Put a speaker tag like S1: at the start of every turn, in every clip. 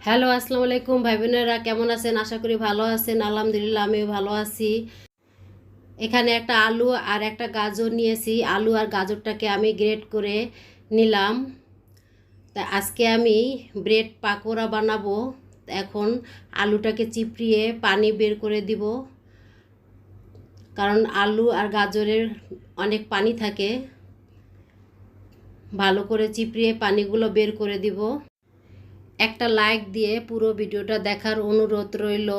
S1: Hello, আসসালামু আলাইকুম ভাই বোনেরা কেমন আছেন? আশা করি ভালো আছেন, আলহামদুলিল্লাহ আমিও ভালো আছি। এখানে একটা আলু আর একটা গাজর নিয়েছি। আলু আর গাজরটাকে আমি গ্রেট করে নিলাম। তা আজকে আমি ব্রেড পাকোড়া বানাবো। এখন আলুটাকে চিপড়িয়ে পানি বের করে দিব। কারণ আলু আর গাজরের অনেক পানি থাকে। ভালো করে চিপড়িয়ে পানিগুলো বের করে দিব। একটা লাইক দিয়ে পুরো ভিডিওটা দেখার অনুরোধ রইল।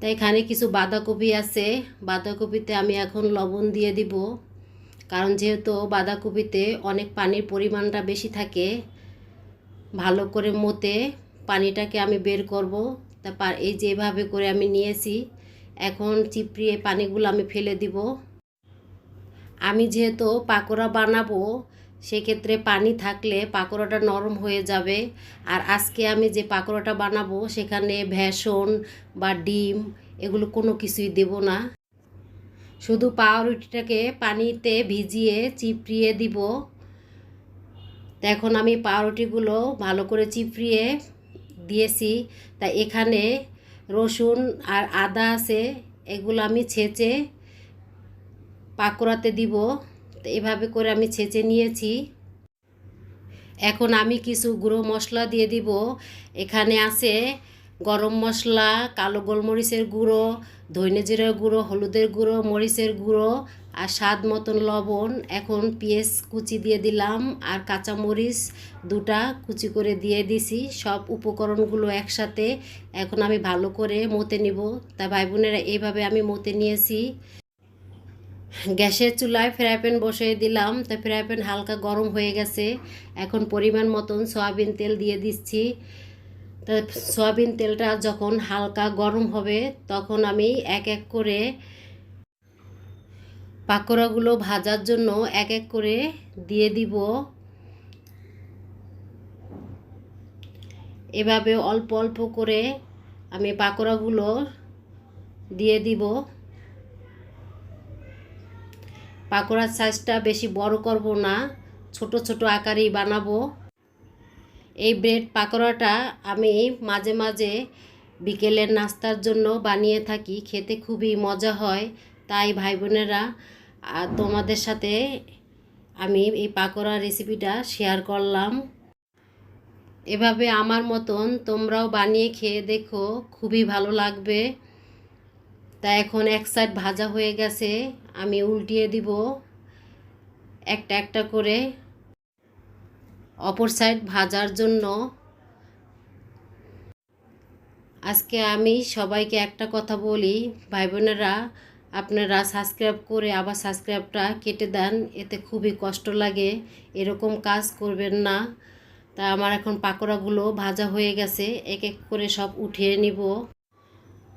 S1: তাই এখানে কিছু বাঁধাকপি আছে। বাঁধাকপিতে আমি এখন লবণ দিয়ে দিব। কারণ যেহেতু বাঁধাকপিতে অনেক পানির পরিমাণটা বেশি থাকে, ভালো করে মতে পানিটাকে আমি বের করব। তারপর এই যেভাবে করে আমি নিয়েছি। এখন চিপড়িয়ে পানিগুলো আমি ফেলে দিব। আমি যেহেতু পাকোড়া বানাবো সেক্ষেত্রে পানি থাকলে পাকোড়াটা নরম হয়ে যাবে। আর আজকে আমি যে পাকোড়াটা বানাবো, সেখানে ভেষণ বা ডিম এগুলো কোনো কিছুই দেব না। শুধু পাউরুটিটাকে পানিতে ভিজিয়ে চিপড়িয়ে দিব। এখন আমি পাউরুটিগুলো ভালো করে চিপড়িয়ে দিয়েছি। তা এখানে রসুন আর আদা আছে, এগুলো আমি ছেঁচে পাকোড়াতে দিব। এভাবে করে আমি ছেঁচে নিয়েছি। এখন আমি কিছু গুঁড়ো মশলা দিয়ে দিব। এখানে আছে গরম মশলা, কালো গোলমরিচের গুঁড়ো, ধনে জিরার গুঁড়ো, হলুদের গুঁড়ো, মরিচের গুঁড়ো আর স্বাদ মতন লবণ। এখন পেঁয়াজ কুচি দিয়ে দিলাম আর কাঁচা মরিচ দুটা কুচি করে দিয়ে দিছি। সব উপকরণগুলো একসাথে। এখন আমি ভালো করে মতে নিব। তা ভাই বোনেরা, এইভাবে আমি মতে নিয়েছি। গ্যাসের চুলায় ফ্রাই প্যান বসিয়ে দিলাম। তো ফ্রাই প্যান হালকা গরম হয়ে গেছে। এখন পরিমাণ মতন সয়াবিন তেল দিয়ে দিচ্ছি। তা সয়াবিন তেলটা যখন হালকা গরম হবে, তখন আমি এক এক করে পাকোড়াগুলো ভাজার জন্য এক এক করে দিয়ে দিব। এভাবে অল্প অল্প করে আমি পাকোড়াগুলো দিয়ে দিব। পাকোড়ার সাইজটা বেশি বড় করব না, ছোট ছোট আকারেই বানাবো। এই ব্রেড পাকোড়াটা আমি মাঝে মাঝে বিকেলের নাস্তার জন্য বানিয়ে থাকি, খেতে খুবই মজা হয়। তাই ভাই বোনেরা তোমাদের সাথে আমি এই পাকোড়া রেসিপিটা শেয়ার করলাম। এভাবে আমার মতন তোমরাও বানিয়ে খেয়ে দেখো, খুবই ভালো লাগবে। তা এখন এক সাইড ভাজা হয়ে গেছে, আমি উল্টিয়ে দিব একটা একটা করে। অপর সাইড ভাজার জন্য আজকে আমি সবাইকে একটা কথা বলি ভাই বোনেরা আপনারা সাবস্ক্রাইব করে আবার সাবস্ক্রাইবটা কেটে দেন, এতে খুবই কষ্ট লাগে, এরকম কাজ করবেন না। তা আমার এখন পাকোড়াগুলো ভাজা হয়ে গেছে, এক এক করে সব উঠিয়ে নিব।